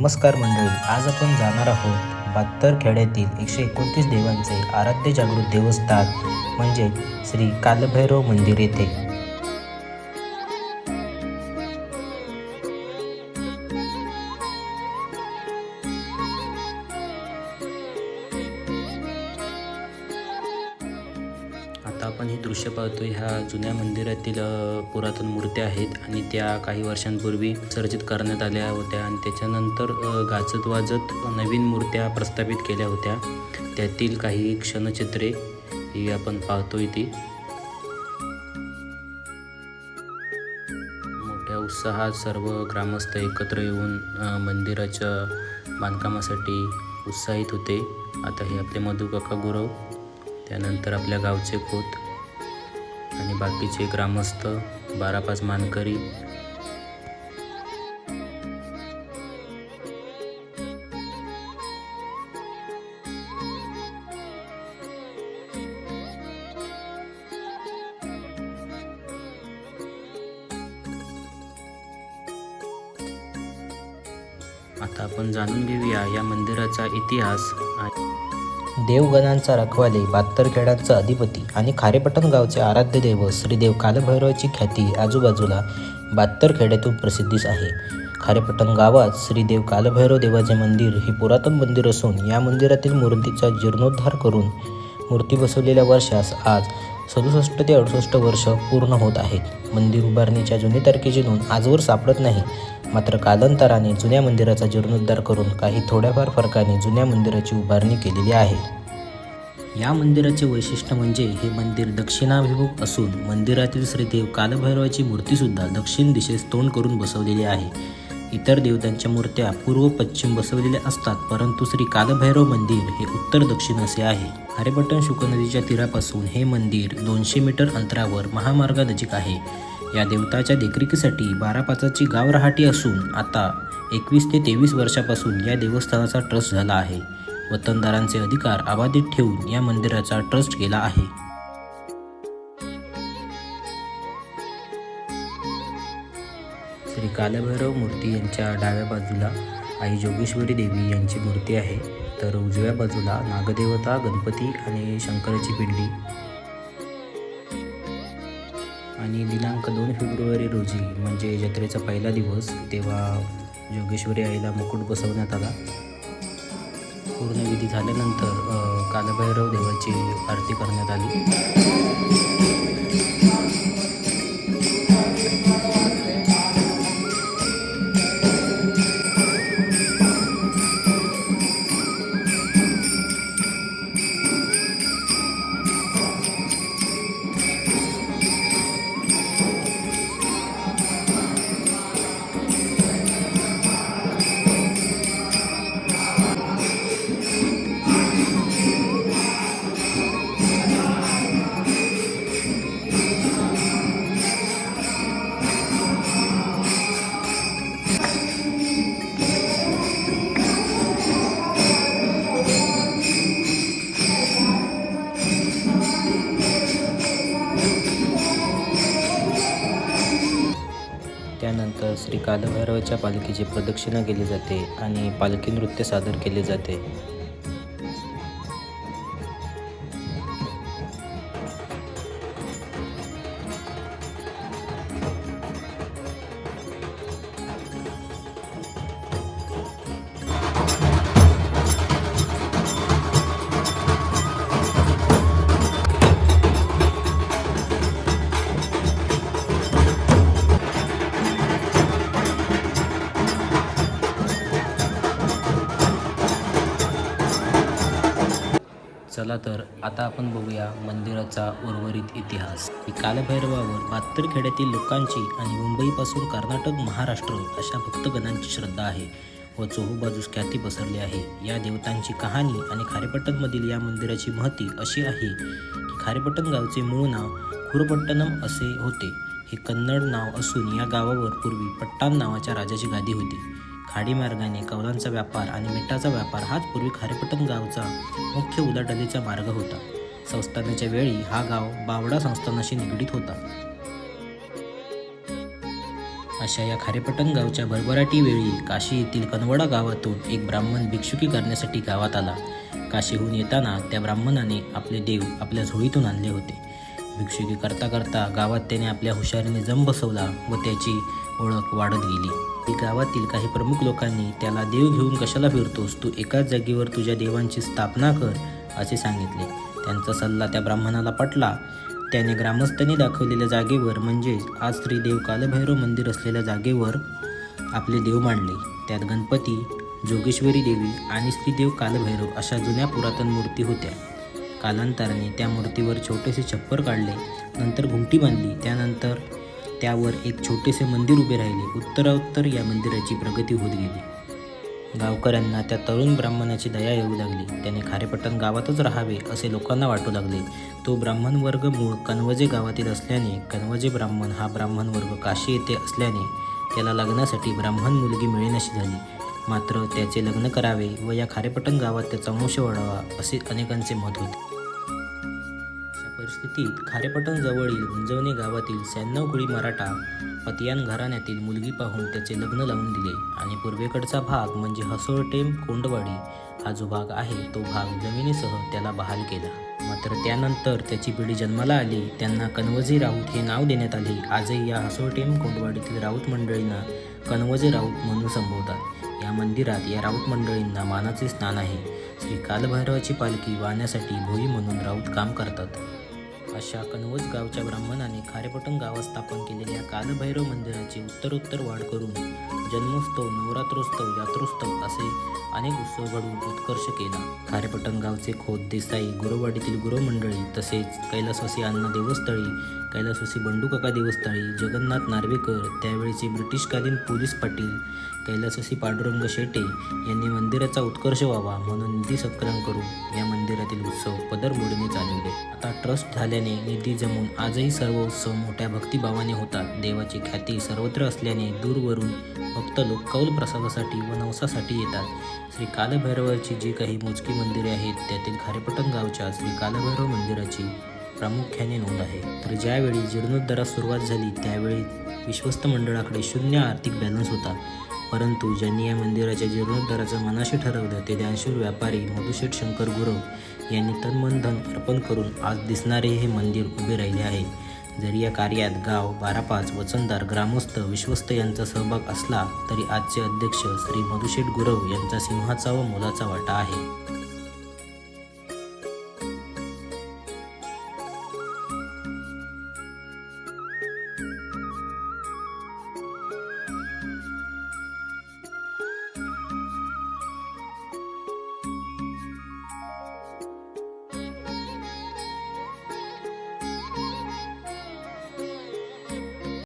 नमस्कार मंडळी आज आपण जाणार आहोत बहात्तर खेड्यातील एकशे एकोणतीस देवांचे आराध्य जागृत देवस्थान म्हणजे श्री कालभैरव मंदिर येथे. आता आपण हे दृश्य पाहतो ह्या जुन्या मंदिरातील पुरातन मूर्त्या आहेत आणि त्या काही वर्षांपूर्वी सर्जित करण्यात आल्या होत्या आणि त्याच्यानंतर गाजत वाजत नवीन मूर्त्या प्रस्थापित केल्या होत्या. त्यातील काही क्षणचित्रे ही आपण पाहतोय ती. मोठ्या उत्साहात सर्व ग्रामस्थ एकत्र येऊन मंदिराच्या बांधकामासाठी उत्साहित होते. आता हे आपले मधुकाका गुरव त्यानंतर आपल्या गावचे खोत आणि बाकीचे ग्रामस्थ बारा पाच मानकरी. आता आपण जाणून घेऊया या मंदिराचा इतिहास आणि देवगणांचा रखवाले बहात्तर खेड्यांचा अधिपती आणि खारेपटण गावचे आराध्य देव श्रीदेव कालभैरवाची ख्याती आजूबाजूला बहात्तर खेड्यातून प्रसिद्धीस आहे. खारेपटण गावात श्रीदेव कालभैरव देवाचे मंदिर हे पुरातन मंदिर असून या मंदिरातील मूर्तीचा जीर्णोद्धार करून मूर्ती बसवलेल्या वर्षास आज सदुसष्ट ते अडुसष्ट वर्ष पूर्ण होत आहेत मंदिर उभारणीच्या जुनी तारखेची नोंद आजवर सापडत नाही. मात्र कालांतराने जुन्या मंदिराचा जीर्णोद्धार करून काही थोड्याफार फरकाने जुन्या मंदिराची उभारणी केलेली आहे. या मंदिराचे वैशिष्ट्य म्हणजे हे मंदिर दक्षिणाभिमुख असून मंदिरातील श्रीदेव कालभैरवाची मूर्तीसुद्धा दक्षिण दिशेस तोंड करून बसवलेली आहे. इतर देवतांच्या मूर्त्या पूर्व पश्चिम बसवलेल्या असतात परंतु श्री कालभैरव मंदिर हे उत्तर दक्षिण असे आहे. हरिपट्टण शुक नदीच्या तीरापासून हे मंदिर दोनशे मीटर अंतरावर महामार्गानजीक आहे. या देवताच्या देखरेखीसाठी बारा पाचाची गाव रहाटी असून आता एकवीस ते तेवीस वर्षापासून या देवस्थानाचा ट्रस्ट झाला आहे. वतनदारांचे अधिकार अबाधित ठेवून या मंदिराचा ट्रस्ट केला आहे. श्री कालभैरव मूर्ती यांच्या डाव्या बाजूला आई जोगेश्वरी देवी यांची मूर्ती आहे. तर उजव्या बाजूला नागदेवता गणपती आणि शंकराची पिंडी आणि दिनांक दोन फेब्रुवारी रोजी म्हणजे जत्रेचा पहिला दिवस तेव्हा जोगेश्वरी आईला मुकुट बसवण्यात आला. पूर्ण विधी झाल्यानंतर कालभैरव देवाची आरती करण्यात आली. त्यानंतर श्री कालभैरवाच्या पालखीची प्रदक्षिणा केली जाते आणि पालखी नृत्य सादर केले जाते. चला तर आता आपण बघूया मंदिराचा उर्वरित इतिहास. ही कालभैरवावर बहात्तर खेड्यातील लोकांची आणि मुंबईपासून कर्नाटक महाराष्ट्र अशा भक्तगणांची श्रद्धा आहे. व चोहूबाजूस ख्याती पसरली आहे. या देवतांची कहाणी आणि खारेपट्टणमधील या मंदिराची महती अशी आहे की खारेपट्टण गावचे मूळ नाव खुरपट्टणम असे होते. हे कन्नड नाव असून या गावावर पूर्वी पट्टाण नावाच्या राजाची गादी होती. खाडी मार्गाने कौलांचा व्यापार आणि मिठाचा व्यापार हाच पूर्वी खारेपट्टण गावचा मुख्य उलाढालीचा मार्ग होता. संस्थानाच्या वेळी हा गाव बावडा संस्थानाशी निगडीत होता. अशा या खारेपटण गावच्या भरभराटी वेळी काशी येथील कनवडा गावातून एक ब्राह्मण भिक्षुकी करण्यासाठी गावात आला. काशीहून येताना त्या ब्राह्मणाने आपले देव आपल्या झोळीतून आणले होते. भिक्षुकी करता करता गावात त्याने आपल्या हुशारीने जम बसवला व त्याची ओळख वाढत गेली. गावातील काही प्रमुख लोकांनी त्याला देव घेऊन कशाला फिरतोस? तू एकाच जागेवर तुझ्या देवांची स्थापना कर असे सांगितले. त्यांचा सल्ला त्या ब्राह्मणाला पटला. त्याने ग्रामस्थांनी दाखवलेल्या जागेवर म्हणजेच आज श्रीदेव कालभैरव मंदिर असलेल्या जागेवर आपले देव मांडले. त्यात गणपती जोगेश्वरी देवी आणि श्रीदेव कालभैरव अशा जुन्या पुरातन मूर्ती होत्या. कालांतराने त्या मूर्तीवर छोटेसे छप्पर काढले. नंतर घुमटी बांधली. त्यानंतर त्यावर एक छोटेसे मंदिर उभे राहिले. उत्तरोत्तर या मंदिराची प्रगती होत गेली. गावकऱ्यांना त्या तरुण ब्राह्मणाची दया येऊ लागली. त्याने खारेपट्टण गावातच राहावे असे लोकांना वाटू लागले. तो ब्राह्मण वर्ग मूळ कनवजे गावातील असल्याने कनवजे ब्राह्मण हा ब्राह्मण वर्ग काशी येथे असल्याने त्याला लग्नासाठी ब्राह्मण मुलगी मिळेनाशी झाली. मात्र त्याचे लग्न करावे व या खारेपट्टण गावात त्याचा वंश वाढावा असे अनेकांचे मत होते. अशा परिस्थितीत खारेपटण जवळील गुंजवणे गावातील शहाण्णव कुळी मराठा पतियान घराण्यातील मुलगी पाहून त्याचे लग्न लावून दिले. आणि पूर्वेकडचा भाग म्हणजे हसोळटेम कोंडवाडी हा जो भाग आहे तो भाग जमिनीसह त्याला बहाल केला. मात्र त्यानंतर त्याची पिढी जन्माला आली. त्यांना कनवजे राऊत हे नाव देण्यात आले. आजही या हसोळटेम कोंडवाडीतील राऊत मंडळींना कनवजे राऊत म्हणून संबोधतात. या मंदिरात या राऊत मंडळींना मानाचे स्थान आहे. श्री कालभैरवाची पालखी वाहण्यासाठी भोई म्हणून राऊत काम करतात. अशा कनवज गावच्या ब्राह्मणाने खारेपटण गावात स्थापन केलेल्या कालभैरव मंदिराची उत्तरोत्तर वाढ करून जन्मोत्सव नवरात्रोत्सव यात्रोत्सव असे अनेक उत्सव घडवून उत्कर्ष केला. खारेपटण गावचे खोत देसाई गुरुवाडीतील गुरुमंडळी तसेच कैलासवासी अण्णा देवस्थळी कैलासवासी बंडूकाका देवस्थळी जगन्नाथ नार्वेकर त्यावेळेचे ब्रिटिशकालीन पोलीस पाटील कैलासवासी पांडुरंग शेटे यांनी मंदिराचा उत्कर्ष व्हावा म्हणून निधी संकलन करून या मंदिरातील उत्सव पदरमोडीने चालवले. आता ट्रस्ट असल्याने निधी जमून आजही सर्व उत्सव मोठ्या भक्तिभावाने होतात. देवाची ख्याती सर्वत्र असल्याने दूरवरून भक्त लोक कौल प्रसादासाठी व नवसासाठी येतात. श्री कालभैरवाची जी काही मोजकी मंदिरे आहेत त्यातील खारेपटण गावच्या श्री कालभैरव मंदिराची प्रामुख्याने नोंद आहे. तर ज्यावेळी जीर्णोद्धारास सुरुवात झाली त्यावेळी विश्वस्त मंडळाकडे शून्य आर्थिक बॅलन्स होता. परंतु ज्यांनी या मंदिराच्या जीर्णोद्धाराचं मनाशी ठरवलं ते ज्ञानशूर व्यापारी मधुशेठ शंकर गुरव यांनी तन्मन धन अर्पण करून आज दिसणारे हे मंदिर उभे राहिले आहे. जरी या कार्यात गाव बारापाच वचनदार ग्रामस्थ विश्वस्त यांचा सहभाग असला तरी आजचे अध्यक्ष श्री मधुशेठ गुरव यांचा सिंहाचा व मोलाचा वाटा आहे.